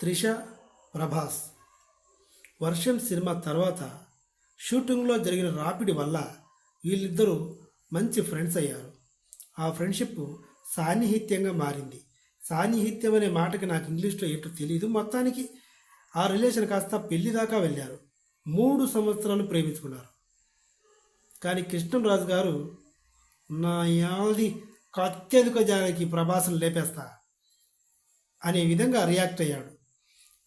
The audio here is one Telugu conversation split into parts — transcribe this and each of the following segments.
త్రిష ప్రభాస్. వర్షం సినిమా తర్వాత షూటింగ్లో జరిగిన రాపిడి వల్ల వీళ్ళిద్దరూ మంచి ఫ్రెండ్స్ అయ్యారు. ఆ ఫ్రెండ్షిప్ సాన్నిహిత్యంగా మారింది. సాన్నిహిత్యం అనే మాటకి నాకు ఇంగ్లీష్లో ఏంటో తెలియదు మొత్తానికి. ఆ రిలేషన్ కాస్త పెళ్ళి దాకా వెళ్ళారు. మూడు సంవత్సరాలు ప్రేమించుకున్నారు. కానీ కృష్ణరాజు గారు నా యాది అత్యధిక జానకి ప్రభాసం లేపేస్తా అనే విధంగా రియాక్ట్ అయ్యాడు.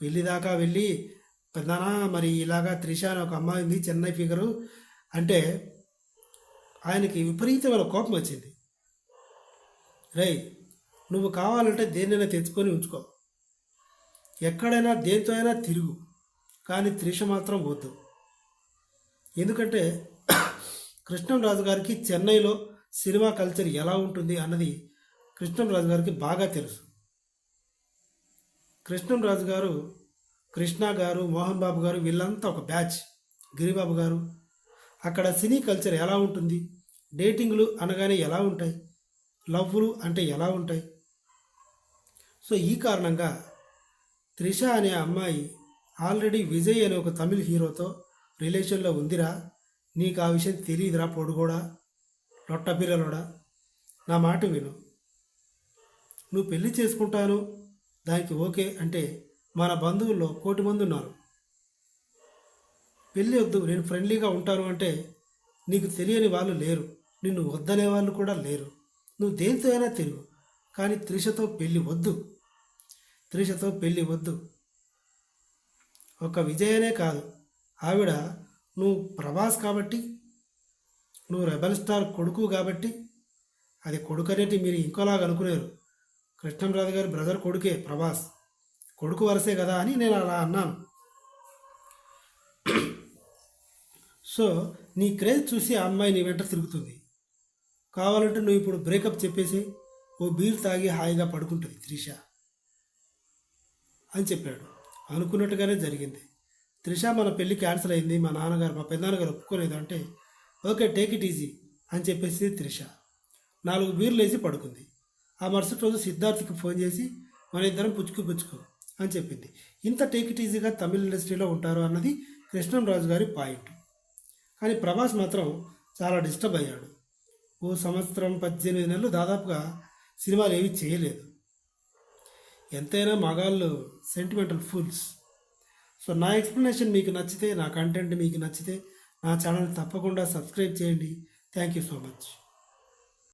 పెళ్ళి దాకా వెళ్ళి పెద్దనా మరి ఇలాగా త్రిష అని ఒక అమ్మాయి ఉంది చెన్నై ఫిగరు అంటే ఆయనకి విపరీతమైన కోపం వచ్చింది. రై నువ్వు కావాలంటే దేన్నైనా తెచ్చుకొని ఉంచుకో. ఎక్కడైనా దేంతో అయినా తిరుగు కానీ త్రిష మాత్రం వద్దు. ఎందుకంటే కృష్ణంరాజు గారికి చెన్నైలో సినిమా కల్చర్ ఎలా ఉంటుంది అన్నది కృష్ణంరాజు గారికి బాగా తెలుసు. కృష్ణంరాజు గారు కృష్ణ గారు మోహన్ బాబు గారు వీళ్ళంతా ఒక బ్యాచ్. గిరిబాబు గారు అక్కడ సినీ కల్చర్ ఎలా ఉంటుంది? డేటింగ్లు అనగానే ఎలా ఉంటాయి? లవ్లు అంటే ఎలా ఉంటాయి? సో ఈ కారణంగా త్రిష అనే అమ్మాయి ఆల్రెడీ విజయ్ అనే ఒక తమిళ్ హీరోతో రిలేషన్లో ఉందిరా. నీకు ఆ విషయం తెలియదురా పొడుగోడా లొట్టపిల్లలోడా నా మాట విను. నువ్వు పెళ్ళి చేసుకుంటాను దానికి ఓకే అంటే మన బంధువుల్లో కోటి మంది ఉన్నారు. పెళ్ళి వద్దు నేను ఫ్రెండ్లీగా ఉంటాను అంటే నీకు తెలియని వాళ్ళు లేరు. నిన్ను వద్దనే వాళ్ళు కూడా లేరు. నువ్వు దేనితో అయినా తిరుగు. కానీ త్రిషతో పెళ్ళి వద్దు. త్రిషతో పెళ్ళి వద్దు. ఒక విజయనే కాదు. ఆవిడ నువ్వు ప్రభాస్ కాబట్టి నువ్వు రెబల్ స్టార్ కొడుకు కాబట్టి అది కొడుకు అనేది మీరు ఇంకోలాగా అనుకునేరు. కృష్ణంరాజు గారి బ్రదర్ కొడుకే ప్రభాస్. కొడుకు వరసే కదా అని నేను అలా అన్నాను. సో నీ క్రేజ్ చూసి ఆ అమ్మాయి నీ వెంట తిరుగుతుంది. కావాలంటే నువ్వు ఇప్పుడు బ్రేకప్ చెప్పేసి ఓ బీర్ తాగి హాయిగా పడుకుంటుంది త్రిష అని చెప్పాడు. అనుకున్నట్టుగానే జరిగింది. త్రిష మన పెళ్ళి క్యాన్సిల్ అయింది మా నాన్నగారు మా పెద్దనాన్నగారు ఒప్పుకోలేదు అంటే ఓకే టేక్ ఇట్ ఈజీ అని చెప్పేసి త్రిష. నాలుగు బీర్లు వేసి పడుకుంది. ఆ మరుసటి రోజు సిద్ధార్థకి ఫోన్ చేసి మన ఇద్దరం పుచ్చుకు పుచ్చుకో అని చెప్పింది. ఇంత టేక్ ఇట్ ఈజీగా తమిళ ఇండస్ట్రీలో ఉంటారు అన్నది కృష్ణంరాజు గారి పాయింట్. కానీ ప్రభాస్ మాత్రం చాలా డిస్టర్బ్ అయ్యాడు. ఓ సంవత్సరం పద్దెనిమిది నెలలు దాదాపుగా సినిమాలు ఏవి చేయలేదు. ఎంతైనా మగాళ్ళు సెంటిమెంటల్ ఫుల్స్ సో నా ఎక్స్ప్లెనేషన్ మీకు నచ్చితే నా కంటెంట్ మీకు నచ్చితే నా ఛానల్ తప్పకుండా సబ్స్క్రైబ్ చేయండి. Thank you so much.